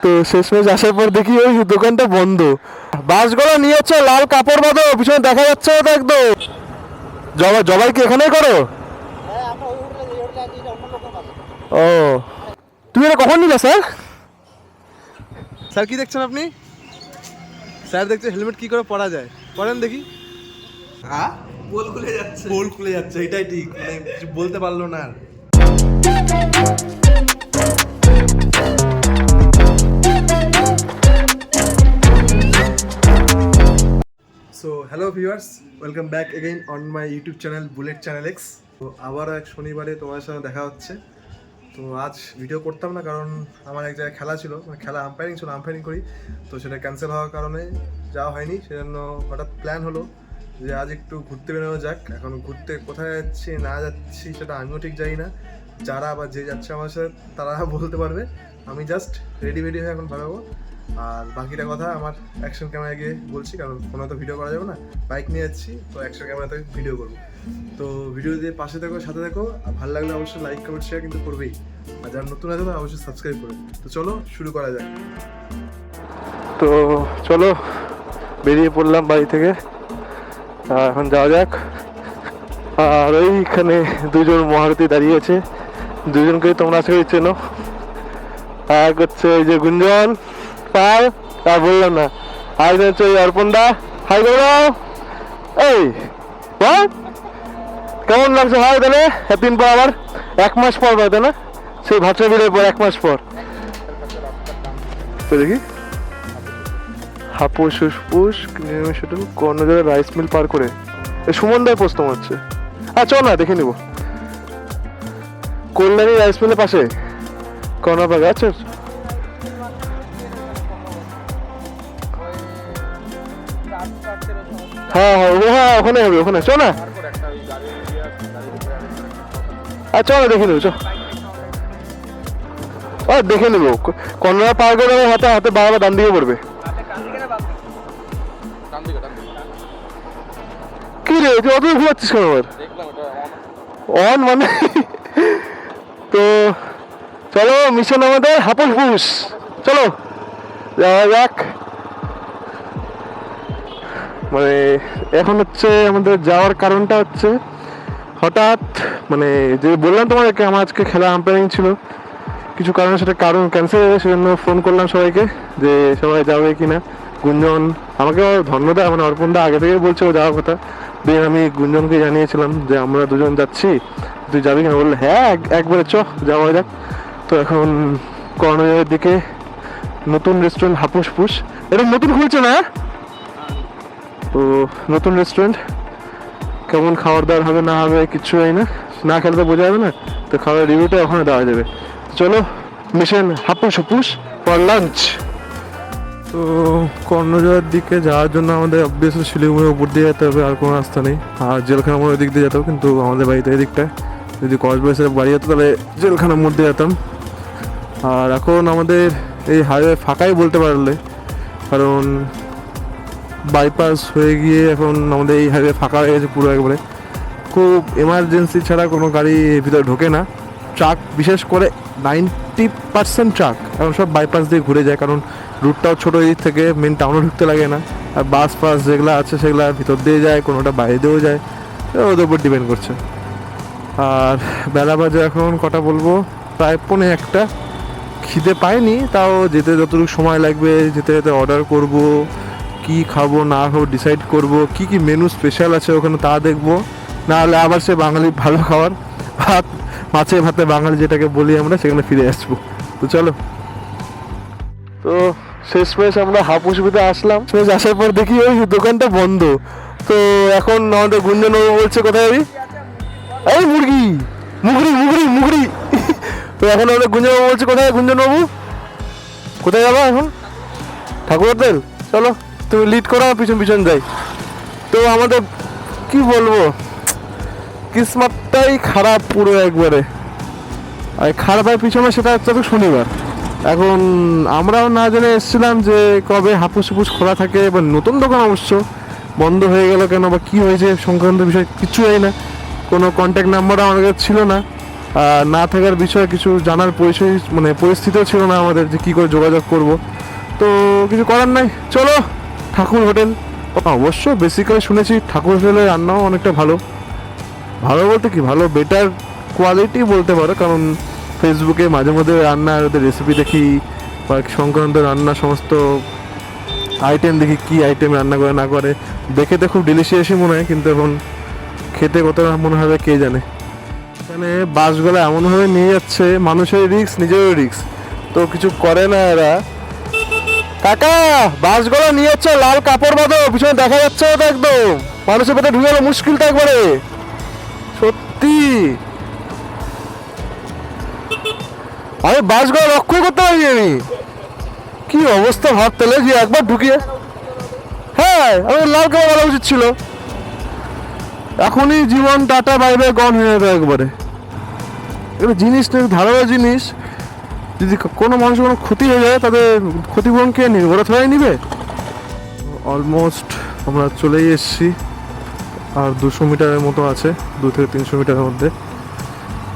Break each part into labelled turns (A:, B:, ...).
A: তো শেষমেশ আসার পর দেখি ওই দোকানটা বন্ধ। বাসগুলো নিয়েছো লাল কাপড় বাঁধো পিছনে দেখা যাচ্ছে তো একদম। জবাই জবাই কি এখানেই করো? ও। তুমি এটা কখন নিলে স্যার? স্যার কি দেখছেন আপনি? স্যার দেখছে হেলমেট কি করে পরা যায়। পরেন দেখি।
B: হ্যাঁ? খুলে যাচ্ছে। পোল খুলে যাচ্ছে এটাই ঠিক। মানে কিছু বলতে পারল না আর। So hello viewers welcome back again on my YouTube channel bullet channel X তো আবারও এক শনিবারে তোমার সাথে দেখা হচ্ছে। তো আজ ভিডিও করতাম না, কারণ আমার এক জায়গায় খেলা ছিল। মানে খেলা আম্পায়ারিং ছিল আম্পায়ারিং করি। তো সেটা ক্যান্সেল হওয়ার কারণে যাওয়া হয়নি। সেজন্য হঠাৎ প্ল্যান হলো যে আজ একটু ঘুরতে বেরোনো যাক। এখন ঘুরতে কোথায় যাচ্ছি, না যাচ্ছি সেটা আমিও ঠিক জানি না। যারা বা যে যাচ্ছে আমার সাথে, তারা বলতে পারবে। আমি জাস্ট রেডি রেডি হয়ে এখন বেরোবো। আর বাকিটা কথা আমার অ্যাকশন ক্যামেরা গিয়ে বলছি, কারণ ফোনে তো ভিডিও করা যাবে না। বাইক নিয়ে যাচ্ছি, তো অ্যাকশন ক্যামেরাতে ভিডিও করব। তো ভিডিও দিয়ে পাশে থাকো, সাথে দেখো আর ভালো লাগলে অবশ্যই লাইক কমেন্ট শেয়ার কিন্তু করবেই। আর যারা নতুন আছে তারা অবশ্যই সাবস্ক্রাইব করবে তো চলো, শুরু করা যাক।
A: তো চলো, বেরিয়ে পড়লাম বাড়ি থেকে। এখন যাওয়া যাক। আর ওইখানে দুজন মহারথী দাঁড়িয়ে আছে। দুজনকে তোমরা আশা করি চেনো। এক হচ্ছে ওই যে গুঞ্জন পাল আর বললাম না। আর হাই এই কেমন লাগছে? তাহলে পর আবার এক মাস পর হয়তো না? সেই বিলের পর এক মাস পর। দেখি। হাপুস ফুসফুস কর্ণজোড়া রাইস মিল পার করে। সুমন দায় পোস্ত হচ্ছে। আচ্ছা চল না, দেখে নিব। কল্যাণী রাইস মিলের পাশে। কর্ণাবাগ আচ্ছা। হ্যাঁ হ্যাঁ ও হ্যাঁ ওখানে হবে, ওখানে। চল না। আচ্ছা চল না, দেখে নেব ও দেখে নেব। কর্ণা পার করে হাতে হাতে বারবার ডান দিকে পড়বে। কি রে, তুই অত ঘুমাচ্ছিস কেন আবার? অন মানে? তো, চলো মিশন আমাদের হাপুস ফুস চলো, যাওয়া যাক। মানে এখন হচ্ছে আমাদের যাওয়ার কারণটা হচ্ছে হঠাৎ মানে যে বললাম তোমাদেরকে, আমার আজকে খেলা আম্পায়ারিং ছিল। কিছু কারণে সেটা কারণ ক্যান্সেল হয়ে সেজন্য ফোন করলাম সবাইকে যে সবাই যাবে কি না গুঞ্জন আমাকে ধন্যদা মানে অর্পণ দা আগে থেকে বলছে ও যাওয়ার কথা। দিয়ে আমি গুঞ্জনকে জানিয়েছিলাম যে, আমরা দুজন যাচ্ছি, তুই যাবি কিনা? বললে হ্যাঁ এক- একবারে চ, যাওয়া যাক। তো এখন কর্ণজয়ের দিকে নতুন রেস্টুরেন্ট হাপুস ফুস এটা নতুন খুলছে না? তো নতুন রেস্টুরেন্ট কেমন খাবার দাবার হবে, না হবে কিচ্ছু হয় না। না খেলে তো বোঝা যাবে না, তো খাবার রিভিউটা ওখানে দেওয়া যাবে। চলো মিশন হাপুস হুপুস ফর লাঞ্চ তো কর্ণজয়ের দিকে যাওয়ার জন্য আমাদের অবভিয়াসলি শিলিগুড়ির উপর দিয়ে যেতে হবে, আর কোনো রাস্তা নেই। আর জেলখানা মোড়ের দিক দিয়ে যেতে হবে, কিন্তু আমাদের বাড়িতে এদিকটা যদি কসবাইসের বাড়ি হতো, তাহলে জেলখানার মধ্যে যেতাম। আর এখন আমাদের এই হাইওয়ে ফাঁকাই বলতে পারলে, কারণ বাইপাস হয়ে গিয়ে এখন আমাদের এই হাইওয়ে ফাঁকা হয়ে গেছে পুরো একবারে। খুব এমার্জেন্সি ছাড়া কোনো গাড়ি ভিতরে ঢোকে না। ট্রাক বিশেষ করে নাইনটি পার্সেন্ট ট্রাক এখন সব বাইপাস দিয়ে ঘুরে যায় কারণ রুটটাও ছোটো দিক থেকে মেন টাউনে ঢুকতে লাগে না। আর বাস ফাস যেগুলো আছে সেগুলো ভিতর দিয়ে যায়, কোনোটা বাইরে দিয়েও যায়। ওদের উপর ডিপেন্ড করছে। আর বেলা বাজে এখন কটা বলব? প্রায় পৌনে একটা। খিদে পাইনি তাও যেতে যতটুকু সময় লাগবে, যেতে যেতে অর্ডার করব। কি খাব, না খাব ডিসাইড করব, কি কি মেনু স্পেশাল আছে ওখানে তা দেখব। না হলে আবার সে বাঙালি ভালো খাবার ভাত মাছে ভাতে বাঙালি যেটাকে বলি আমরা, সেখানে ফিরে আসব। তো চলো। তো শেষমেশ আমরা হাপুসবিতে আসলাম। শেষ আসার পর দেখি ওই দোকানটা বন্ধ। তো এখন আমাদের গুঞ্জন বলছে, কোথায় যাবি এই মুরগি মুগরি মুগড়ি মুগড়ি তো এখন আমাদের গুঞ্জন বাবু বলছে, কোথায় গুঞ্জন বাবু কোথায় যাব এখন? ঠাকুর চলো। তুমি লিড করো পিছন পিছন যাই তো আমাদের, কি বলব? কিসমতটাই খারাপ পুরো একবারে। আর খারাপের পিছনে সেটা হচ্ছে তো শনিবার। এখন আমরাও না জেনে এসেছিলাম যে কবে হাপুস হুপুস খোলা থাকে বা নতুন দোকান অবশ্য বন্ধ হয়ে গেল কেন বা কী হয়েছে সংক্রান্ত বিষয় কিছু জানি না। কোনো কন্ট্যাক্ট নাম্বারও কাছে ছিল না। না থাকার বিষয়ে কিছু জানার পরিচয় মানে পরিস্থিতিও ছিল না আমাদের যে কী করে যোগাযোগ করব। তো কিছু করার নাই। চলো! ঠাকুর হোটেল। অবশ্য বেসিক্যালি শুনেছি ঠাকুর হোটেলের রান্নাও অনেকটা ভালো। ভালো বলতে কি, ভালো বেটার কোয়ালিটি বলতে পারো, কারণ ফেসবুকে মাঝে মধ্যে রান্নার ওদের রেসিপি দেখি, বা সংক্রান্ত রান্না সমস্ত আইটেম দেখি, কি আইটেম রান্না করে, না করে। দেখে তো খুব ডিলিশিয়াসই মনে হয়, কিন্তু এখন খেতে কতটা মনে হবে, কে জানে। এখানে বাসগুলো এমনভাবে নিয়ে যাচ্ছে মানুষের রিক্স নিজেরও রিক্স তো কিছু করে না এরা। কাকা, বাসগুলো নিয়ে যাচ্ছে লাল কাপড় বাঁধো, পিছনে দেখা যাচ্ছে ওটা একদম। মানুষের পেটে ঢুকে গেলো মুশকিল তো একবারে। সত্যি। আমি বাসগুলো লক্ষ্য করতে পারি আমি। কি অবস্থা ভাব তেলে যে একবার ঢুকিয়ে। হ্যাঁ আমি লাল কাপড় বলা উচিত ছিল। এখনই জীবন টাটা বাইরে গন হয়ে যাবে একবারে। এগুলো জিনিস ধারাবাহিক জিনিস যদি কোনো মানুষের কোনো ক্ষতি হয়ে যায়, তাদের ক্ষতিপূরণ কে নিবে ওরা থোড়াই নিবে। অলমোস্ট আমরা চলেই এসেছি। আর দুশো মিটারের মতো আছে, দু থেকে তিনশো মিটারের মধ্যে।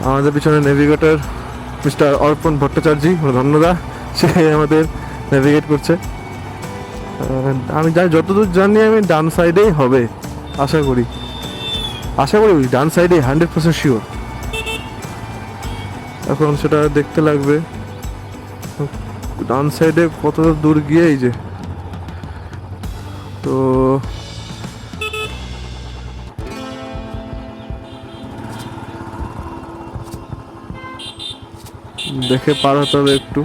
A: আমাদের পিছনে নেভিগেটর মিস্টার অর্পণ ভট্টাচার্য ধন্যদা। সে আমাদের নেভিগেট করছে। আমি জানি, যতদূর জানি আমি ডান সাইডেই হবে, আশা করি। আশা করি ডান সাইডে হান্ড্রেড পার্সেন্ট শিওর এখন সেটা দেখতে লাগবে। ডান সাইডে কত দূর গিয়ে এই যে, তো দেখে পার হতে হবে একটু।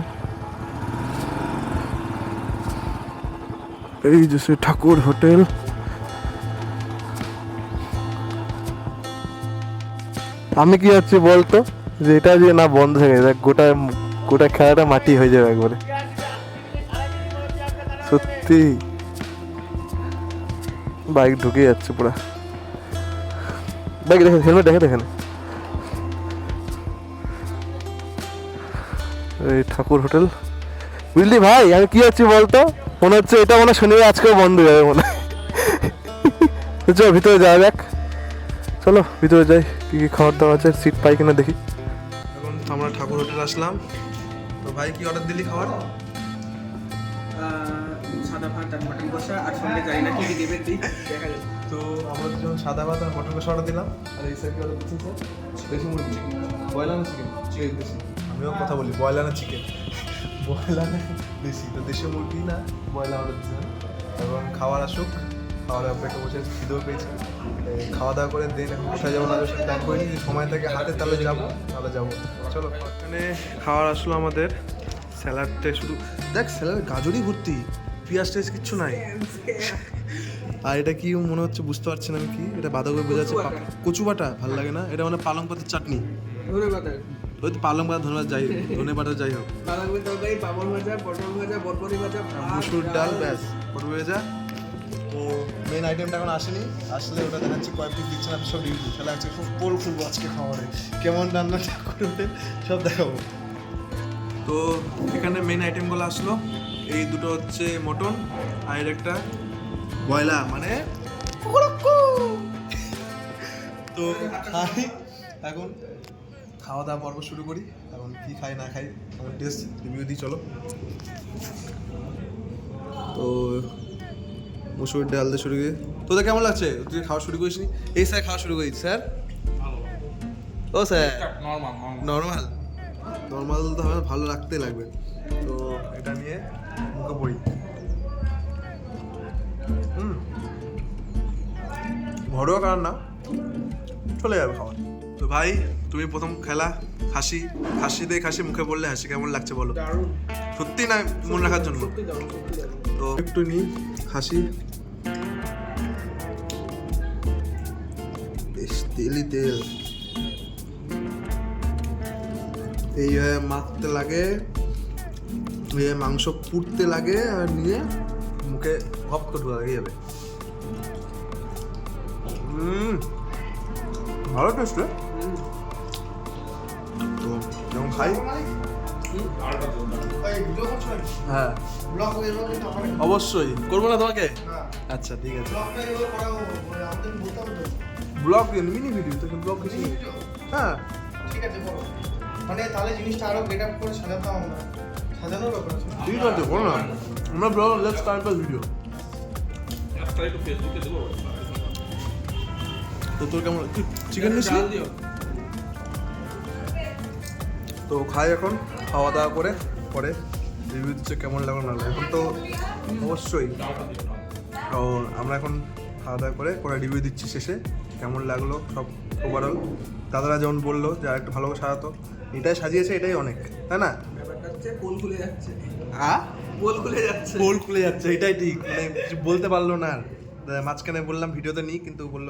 A: এই যে সে ঠাকুর হোটেল। আমি কি হচ্ছে বলতো? যে এটা যে না বন্ধ হয়ে গেছে গোটা গোটা খেলাটা মাটি হয়ে যাবে একবারে। সত্যি। বাইক ঢুকে যাচ্ছে পুরা। বাইক দেখেন, হেলমেট দেখে দেখেন। এই ঠাকুর হোটেল। বুঝলি ভাই, আমি কি হচ্ছে বলতো? মনে হচ্ছে এটা মনে শনিবার, আজকেও বন্ধ যাবে মনে চলো, ভিতরে যাওয়া যাক। চলো, ভিতরে যাই। কি কি খাবার দাবার আছে? সিট পাই কিনা দেখি।
B: আমরা ঠাকুর হোটেল আসলাম। ভাই কি অর্ডার দিলি খাবার
C: সাদা ভাত আর মটন কষা আর সঙ্গে জানি না কি কি দেবে তুই। দেখা যাবে
B: তো আমরা দুজন সাদা ভাত আর মটন কষা অর্ডার দিলাম। আর এই সাইড অর্ডার দিচ্ছি স্যার? দেশি মুরগি। বয়লা না চিকেন চিকেন দেশি আমিও কথা বলি বয়লা না চিকেন বয়লা না দেশি তো দেশি মুরগি না বয়লা অর্ডার দিচ্ছিলাম এবং খাবার আসুক খাওয়ার অপেক্ষা বসে খিদেও পেয়েছি। খাওয়া দাওয়া করে দেন এখন কোথায় যাব না প্ল্যান সময় থেকে হাতে তাহলে যাব তাহলে যাব। চলো। এখানে খাওয়ার আসলো আমাদের স্যালাডটা শুধু দেখ স্যালাড গাজরই ভর্তি পেঁয়াজ টেস কিচ্ছু নাই। আর এটা কি মনে হচ্ছে বুঝতে পারছি না আমি কি এটা বাঁধাকপি বোঝা যাচ্ছে কচু বাটা ভালো লাগে না? এটা মানে পালং পাতার চাটনি। ওই তো পালং পাতা ধনে পাতা যাই হোক ধনে পাতা যাই হোক।
C: ভাজা পটল ভাজা ভাজা
B: মুসুর ডাল ব্যাস। হয়ে যা তো মেন আইটেমটা এখন আসেনি। আসলে ওটা দেখাচ্ছি কয়েক পিস দিচ্ছে না সব রিভিউ তাহলে আজকে খুব পোল খুলবো আজকে খাবারে। কেমন রান্না করে ওঠে সব দেখাবো। তো এখানে মেন আইটেমগুলো আসলো। এই দুটো হচ্ছে মটন আর একটা বয়লা মানে তো খাই এখন খাওয়া দাওয়া পর্ব শুরু করি। এখন কি খাই না খাই এখন টেস্ট রিভিউ দিই চলো। তো মুসুর ডাল দিয়ে শুরু করে। তোদের কেমন লাগছে? তুই খাওয়া শুরু করিস এই স্যার খাওয়া শুরু করিস স্যার। ও স্যার। নর্মাল নর্মাল তো হবে ভালো রাখতে লাগবে। তো এটা নিয়ে মুখে পড়ি। হুম। ঘরোয়া কারণ না। চলে যাবে খাবার তো ভাই তুমি প্রথম খেলা হাসি হাসি দিয়ে হাসি মুখে বললে হাসি কেমন লাগছে বলো? সত্যি না মনে রাখার জন্য? তো একটু নিই খাসি বেশ তেলই তেল। এইভাবে মাখতে লাগে এইভাবে মাংস পুড়তে লাগে আর নিয়ে মুখে হপ করে ঢোকা লাগে যাবে। ভালো টেস্ট তো যেমন খাই? হ্যাঁ। অবশ্যই। করব না তোমাকে? আচ্ছা ঠিক আছে। ব্লগ মিনি ভিডিও তো ব্লগ কিছু হ্যাঁ।
D: ঠিক আছে বলো। মানে তাহলে জিনিসটা আরও গেট আপ করে সাজাতাম আমরা। সাজানোর ব্যাপার
B: ঠিক আছে বলো না। আমরা bro let's start the video তো তোর কেমন চিকেন নিছিলি তো খাই এখন। খাওয়া দাওয়া করে পরে রিভিউ দিচ্ছে কেমন লাগল না এখন তো অবশ্যই ও আমরা এখন খাওয়া দাওয়া করে পরে রিভিউ দিচ্ছি শেষে কেমন লাগল সব ওভারঅল দাদারা যেমন বলল যে আরেকটু ভালো করে সাজাতো এটাই সাজিয়েছে এটাই অনেক তাই না?
C: পোল খুলে যাচ্ছে।
B: আ?
C: পোল খুলে যাচ্ছে।
B: পোল খুলে যাচ্ছে এটাই ঠিক মানে কিছু বলতে পারল না। আর মাঝখানে বললাম ভিডিওতে নিই কিন্তু বলল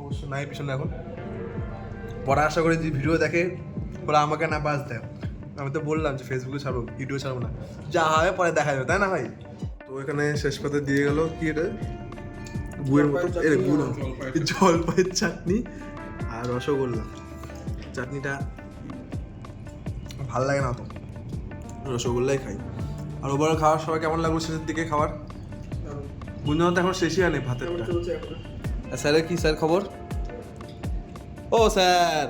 B: অবশ্য নাই পিছনে এখন। পরে আশা করি যে ভিডিও দেখে ওরা আমাকে না বাস দেয়। আমি তো বললাম যে ফেসবুকে ছাড়বো ভিডিও ছাড়বো না। যা হবে পরে দেখা যাবে তাই না ভাই? তো এখানে শেষ পাতে দিয়ে গেল কি এটা গুড়ের মতো এর গুড় জলপাইয়ের চাটনি। আর রসগোল্লা। চাটনিটা ভালো লাগে না তো। রসগোল্লাই খাই। আর ওবার খাওয়ার সবাই কেমন লাগল শেষের দিকে খাবার গুঞ্জন তো এখন শেষই হয়নি ভাতের স্যারের কি স্যার খবর? ও স্যার!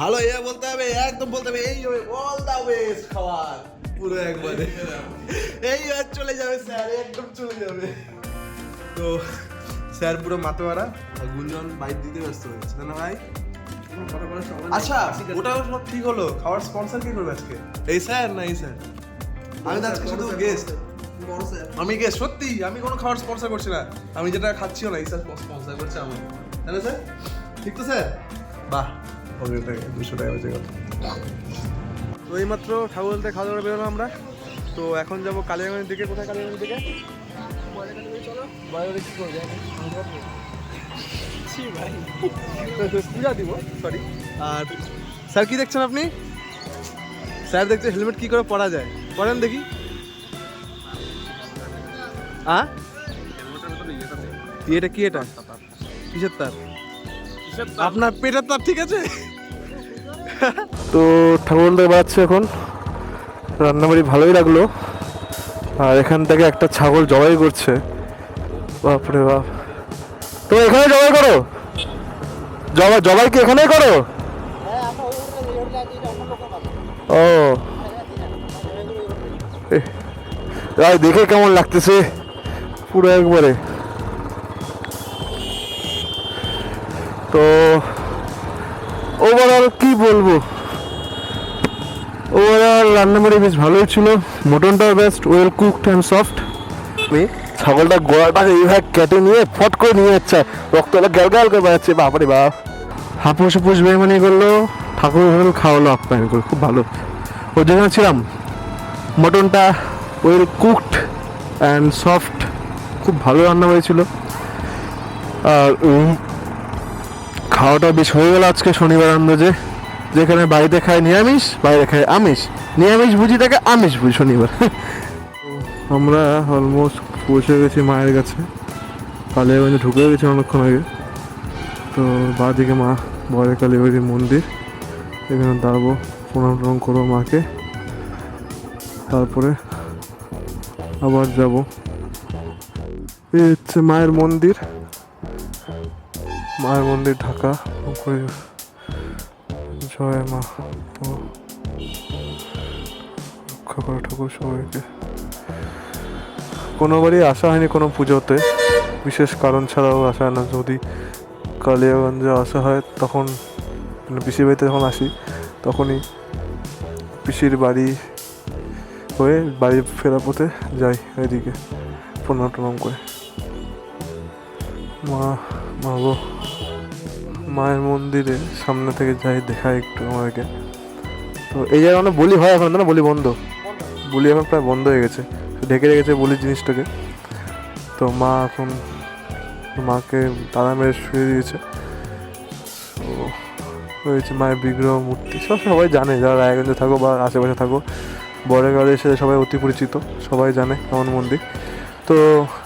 B: ভালো এ বলতে হবে, একদম বলতে হবে, এই হবে অল দা বেস্ট খাবার। পুরো একবারে। এই আর চলে যাবে স্যার, একদম চলে যাবে। তো স্যার পুরো মাথা মারা গুঞ্জন বাইক দিতে ব্যস্ত তাই না ভাই? আচ্ছা ওটা সব ঠিক হলো। খাওয়ার স্পন্সর কে করবে আজকে? এই স্যার না এই স্যার? আমি তো আজকে শুধু গেস্ট আমি গেস্ট সত্যি, আমি কোনো খাবার স্পন্সর করছি না। আমি যেটা খাচ্ছিও না, এই স্যার স্পন্সর করছে আমি না স্যার? ঠিক তো স্যার? বাহ। তো এইমাত্র ঠাকুর বলতে খাওয়া দাওয়া বেরোলাম আমরা। তো এখন যাব কালিয়াগঞ্জের দিকে। কোথায় কালিয়াগঞ্জের দিকে? বাইরে কি দিব সরি আর স্যার কি দেখছেন আপনি? স্যার দেখছে হেলমেট কি করে পরা যায়। পরেন দেখি। আ? এটা কি এটা? কিসের তার? আপনার পেটের তার ঠিক আছে?
A: তো ঠাকুরদা বাড়াচ্ছে এখন। রান্নাবাড়ি ভালোই লাগল। আর এখান থেকে একটা ছাগল জবাই করছে। বাপরে বাপ। তো এখানে জবাই করো। জবাই জবাই কি এখানেই করো? ও। দেখে কেমন লাগতেছে। পুরো একবারে। তো ওভারঅল কি বলব? ওভারঅল রান্নাবাড়ি বেশ ভালোই ছিল। মটনটাও best well cooked and soft ছাগলটা গোড়াটাকে এইভাবে কেটে নিয়ে ফট করে নিয়ে যাচ্ছে। রক্তটা গ্যাল গ্যাল করে বেড়াচ্ছে। বাপরে বাপ। হাপুস হাপুস বেমানি করল। ঠাকুর হোটেল খাওয়ালো আপ্যায়ন করে খুব ভালো। ওর জন্য ছিলাম মটনটা ওয়েল কুকড অ্যান্ড সফট খুব ভালো রান্না হয়েছিল আর খাওয়াটা বেশ হয়ে গেল আজকে শনিবার আন্দাজে যেখানে বাড়িতে খায় নিরামিষ, বাইরে খায় আমিষ। নিরামিষ বুঝি তাকে আমিষ বুঝি শনিবার। আমরা অলমোস্ট পৌঁছে গেছি মায়ের কাছে। কালিয়াগঞ্জে ঢুকে গেছি অনেকক্ষণ আগে। তো বাঁদিকে মা বড় কালীবাড়ির মন্দির। এখানে দাঁড়াবো, প্রণাম টনাম করব মাকে। তারপরে আবার যাব। এই হচ্ছে মায়ের মন্দির। মায়ের মন্দির ঢাকা জয় মা। রক্ষা করো ঠাকুর সবাইকে। কোনোবারই আসা হয়নি কোনো পুজোতে। বিশেষ কারণ ছাড়াও আসা হয় না। যদি কালিয়াগঞ্জে আসা হয়, তখন মানে পিসির বাড়িতে যখন আসি, তখনই পিসির বাড়ি হয়ে বাড়ি ফেরার পথে যাই এদিকে প্রণাম টনাম করে। মা মা গো। মায়ের মন্দিরে সামনে থেকে যাই দেখায় একটু আমাদেরকে তো এই জায়গায় অনেক বলি হয় এখন না বলি বন্ধ। বলি এখন প্রায় বন্ধ হয়ে গেছে। ঢেকে রেখেছে বলি জিনিসটাকে। তো মা এখন মাকে তালা মেরে শুয়ে দিয়েছে। রয়েছে মায়ের বিগ্রহ মূর্তি। সব সবাই জানে, যারা রায়গঞ্জে থাকো বা আশেপাশে থাকো বড়গাঁড়ে এসে সবাই অতি পরিচিত, সবাই জানে কেমন মন্দির। তো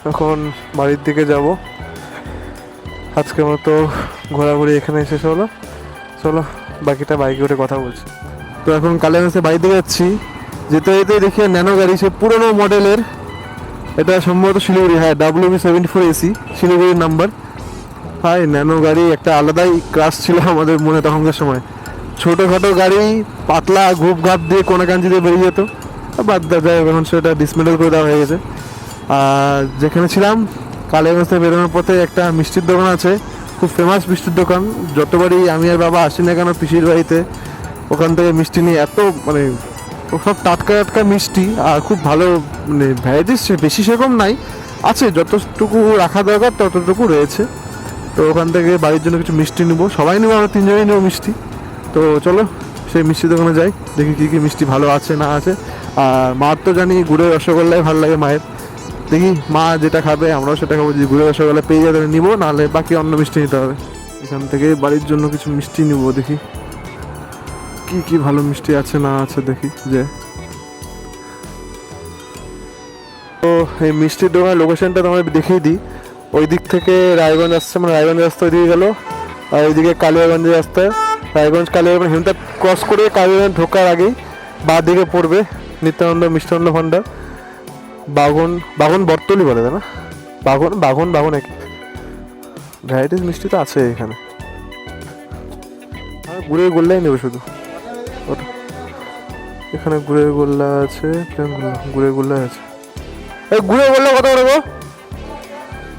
A: এখন বাড়ির দিকে যাব। আজকের মতো ঘোরাঘুরি এখানে শেষ হলো চলো, বাকিটা বাইকে উঠে কথা বলছি। তো এখন কালিয়াগঞ্জে বাড়িতে যাচ্ছি। যেতে যেতে দেখি ন্যানো গাড়ি, সে পুরোনো মডেলের। এটা সম্ভবত শিলিগুড়ি হ্যাঁ W B seventy four AC শিলিগুড়ির নাম্বার। হাই ন্যানো গাড়ি একটা আলাদাই ক্রাশ ছিল আমাদের মনে তখনকার সময়। ছোটোখাটো গাড়ি, পাতলা ঘুপ ঘাপ দিয়ে কোনাকাঞ্চি দিয়ে বেরিয়ে যেত। বাদ যায় এখন সেটা ডিসমেডেল করে দেওয়া হয়ে গেছে। আর যেখানে ছিলাম কালীগঞ্জ থেকে বেরোনোর পথে একটা মিষ্টির দোকান আছে। খুব ফেমাস মিষ্টির দোকান। যতবারই আমি আর বাবা আসি না কেন পিসির বাড়িতে, ওখান থেকে মিষ্টি নিয়ে এত মানে সব টাটকা টাটকা মিষ্টি, আর খুব ভালো মানে ভ্যারাইটিস বেশি সেরকম নাই। আছে, যতটুকু রাখা দরকার ততটুকু রয়েছে। তো ওখান থেকে বাড়ির জন্য কিছু মিষ্টি নেব। সবাই নেব, আমরা তিনজনেই নেব মিষ্টি। তো চলো, সেই মিষ্টি দোকানে যাই, দেখি কী কী মিষ্টি ভালো আছে, না আছে। আর মার তো জানি, গুড়ের রসগোল্লাই ভালো লাগে মায়ের। দেখি মা যেটা খাবে, আমরাও সেটা খাব, যদি গুড়ের রসগোল্লা পেয়ে যাবে নিবো, নাহলে বাকি অন্য মিষ্টি নিতে হবে। এখান থেকে বাড়ির জন্য কিছু মিষ্টি নিবো, দেখি। কি কি ভালো মিষ্টি আছে না আছে দেখি, যে। তো এই মিষ্টির দোকানের লোকেশনটা তোমাদের দেখিয়ে দিই। ওই দিক থেকে রায়গঞ্জ আসছে মানে রায়গঞ্জ রাস্তা ওইদিকে গেলো। আর ওইদিকে কালিয়াগঞ্জের রাস্তায় রায়গঞ্জ, কালিয়াগঞ্জ হিমতা ক্রস করে কালিয়াগঞ্জ ঢোকার আগেই বাঁ দিকে পড়বে নিত্যানন্দ মিষ্টান্ন ভাণ্ডার। বাগন বাগন বর্তলি বলে না? বাগন বাগন বাগন এক ভ্যারাইটিস মিষ্টি তো আছে এখানে। গুড়ের গোল্লাই নেবে শুধু। এখানে গুড়ের গোল্লা আছে কেমন গোল্লা আছে। এই গুড়ের গোল্লা কত করে গো?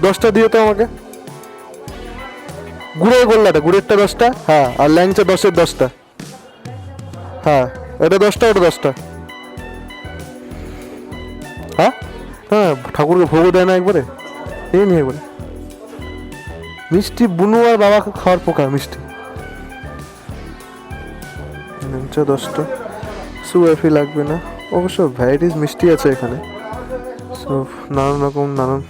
A: দশটা দিও তো আমাকে। গুড়ের গোল্লাটা, গুড়েরটা দশটা? হ্যাঁ আর ল্যাংচা দশের দশটা। হ্যাঁ এটা দশটা, ওটা দশটা। হ্যাঁ? হ্যাঁ ঠাকুরকে ভোগও দেয় না একবারে। এই নিয়ে একবারে। মিষ্টি বুনু আর বাবা খাওয়ার পোকা, মিষ্টি। দশটা। সুএফি লাগবে না। অবশ্য ভ্যারাইটিস মিষ্টি আছে এখানে। সব নানান রকম, নানান।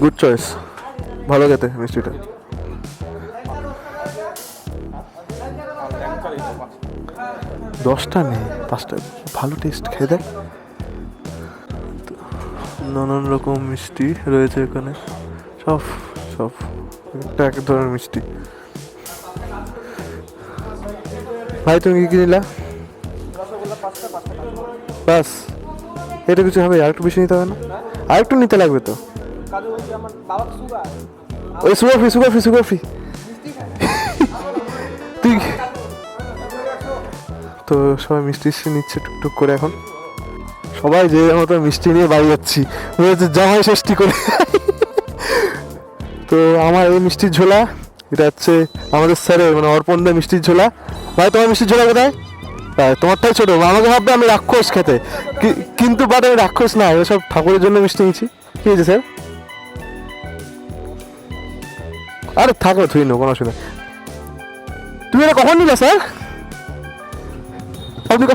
A: গুড চয়েস ভালো খেতে মিষ্টিটা। দশটা নেই পাঁচটা। ভালো টেস্ট খেয়ে দেখ। নানান রকম মিষ্টি রয়েছে এখানে। সব সব। একটা এক ধরনের মিষ্টি। ভাই তুমি কি কি নিলা? বাস। এটা কিছু হবে আর একটু বেশি নিতে হবে না? আর একটু নিতে লাগবে তো। ওই sugar free sugar free sugar free তো সবাই মিষ্টি নিচ্ছে টুকটুক করে এখন। সবাই যে মতো মিষ্টি নিয়ে বাড়ি যাচ্ছি। হচ্ছে জামাই ষষ্ঠী করে। তো আমার এই মিষ্টির ঝোলা এটা হচ্ছে আমাদের স্যারের মানে অর্পণদের মিষ্টির ঝোলা। ভাই তোমার মিষ্টির ঝোলা কোথায়? তাই তোমারটাই ছোটো। আমাকে ভাববে আমি রাক্ষস খেতে। কিন্তু বাট আমি রাক্ষস না সব ঠাকুরের জন্য মিষ্টি নিয়েছি। কি হয়েছে স্যার? আরে থাকো তুই নো কোনো অসুবিধা। তুমি এটা কখন নিলে স্যার? আপনি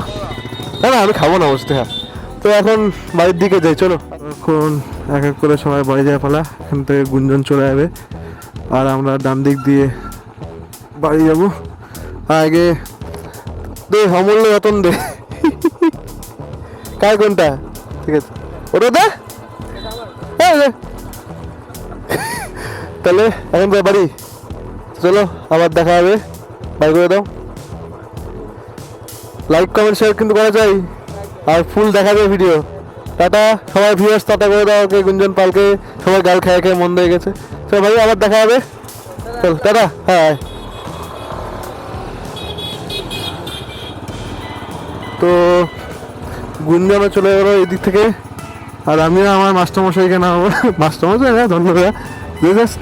A: না না, আমি খাব না বুঝতে হ্যাঁ। তো এখন বাড়ির দিকে যাই, চলো। এখন এক এক করে সবাই বাড়ি যায় পালা, এখান থেকে গুঞ্জন চলে যাবে। আর আমরা ডান দিক দিয়ে বাড়ি যাব। আগে দে, অমূল্য রতন দে। কার কোনটা? ঠিক আছে। ওটা দে। হ্যাঁ তাহলে এখন বাড়ি। চলো, আবার দেখা হবে। বাই করে দাও। লাইক কমেন্ট শেয়ার কিন্তু করা যায়। আর ফুল দেখা যায় ভিডিও টাটা, সবাই ভিউয়ার্স টাটা করে দাও। ওকে গুঞ্জন পালকে সবাই গাল খেয়ে খেয়ে মন হয়ে গেছে। চলো ভাই, আবার দেখা হবে। চল, টাটা হ্যাঁ তো গুঞ্জনও চলে গেলো এদিক থেকে। আর আমিও আমার মাস্টারমশাই মাস্টারমশাইকে নাম মাস্টারমশাই না, ধন্যবাদ। জাস্ট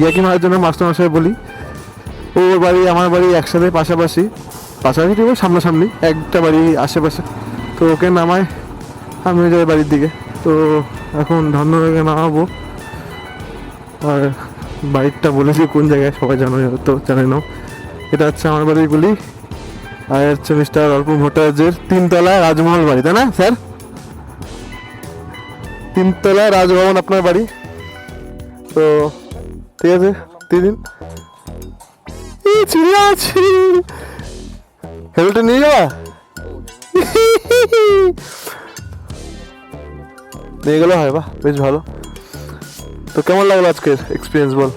A: ইয়াকি মারার জন্য মাস্টারমশাই বলি। ওর বাড়ি, আমার বাড়ি একসাথে পাশাপাশি। পাশাপাশি ঠিক সামনাসামনি একটা বাড়ি আশেপাশে। তো ওকে নামায়, আমি যাই বাড়ির দিকে। তো এখন ধন্যবাদকে নামাবো। আর বাড়িটা বলেছি কোন জায়গায় সবাই জানো তো জানে নাও। এটা হচ্ছে আমার বাড়ির গুলি। আর হচ্ছে মিস্টার অল্প ভট্টাচার্যের তিনতলা রাজমহল বাড়ি, তাই না, স্যার? তিনতলা রাজভবন আপনার বাড়ি। তো ঠিক আছে দিন চিড়িয়া আছে নিয়ে যাওয়া নিয়ে গেলে, হয় বাহ, বেশ ভালো। তো কেমন লাগল আজকের এক্সপিরিয়েন্স বল?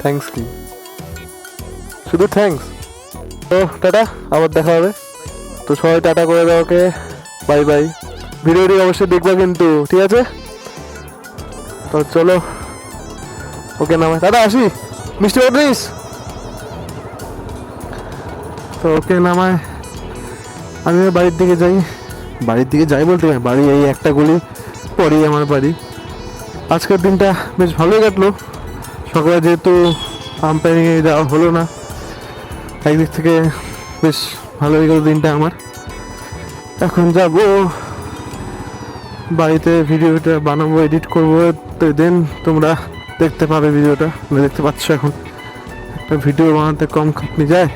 A: থ্যাঙ্কস কি শুধু থ্যাঙ্কস তো, টাটা, আবার দেখা হবে। তো সবাই টাটা করে দাও ওকে। Bye bye. ভিডিওটি অবশ্যই দেখবা কিন্তু, ঠিক আছে? তো চলো। ওকে, নামে। দাদা, আসি। মিষ্টি নিস তো ওকে নামায় আমি বাড়ির দিকে যাই। বাড়ির দিকে যাই বলতে পারি বাড়ি এই একটা গলি, পরেই আমার বাড়ি। আজকের দিনটা বেশ ভালোই কাটলো। সকালে যেহেতু আম্পায়ারিংয়ে যাওয়া হলো না, একদিক থেকে বেশ ভালোই গেল দিনটা আমার। এখন যাব। বাড়িতে ভিডিওটা বানাবো এডিট করব। তো দেন তোমরা দেখতে পাবে ভিডিওটা। দেখতে পাচ্ছ এখন। একটা ভিডিও বানাতে কম খাটনি যায়।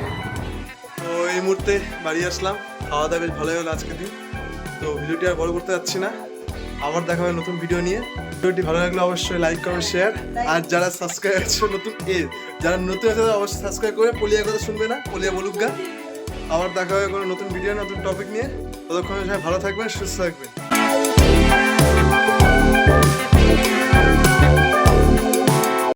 B: মুহূর্তে বাড়ি আসলাম। খাওয়া দাওয়া বেশ ভালোই হলো আজকের দিন। তো ভিডিওটি আর বড় করতে যাচ্ছি না। আবার দেখা হবে নতুন ভিডিও নিয়ে। ভিডিওটি ভালো লাগলে অবশ্যই লাইক করো শেয়ার আর যারা সাবস্ক্রাইব আছে নতুন, এ, যারা নতুন আছে তারা অবশ্যই সাবস্ক্রাইব করে পলিয়া কথা শুনবে না, পলিয়া বলুক গা। আবার দেখা হবে কোনো নতুন ভিডিও নতুন টপিক নিয়ে। ততক্ষণ ভালো থাকবেন, সুস্থ থাকবেন।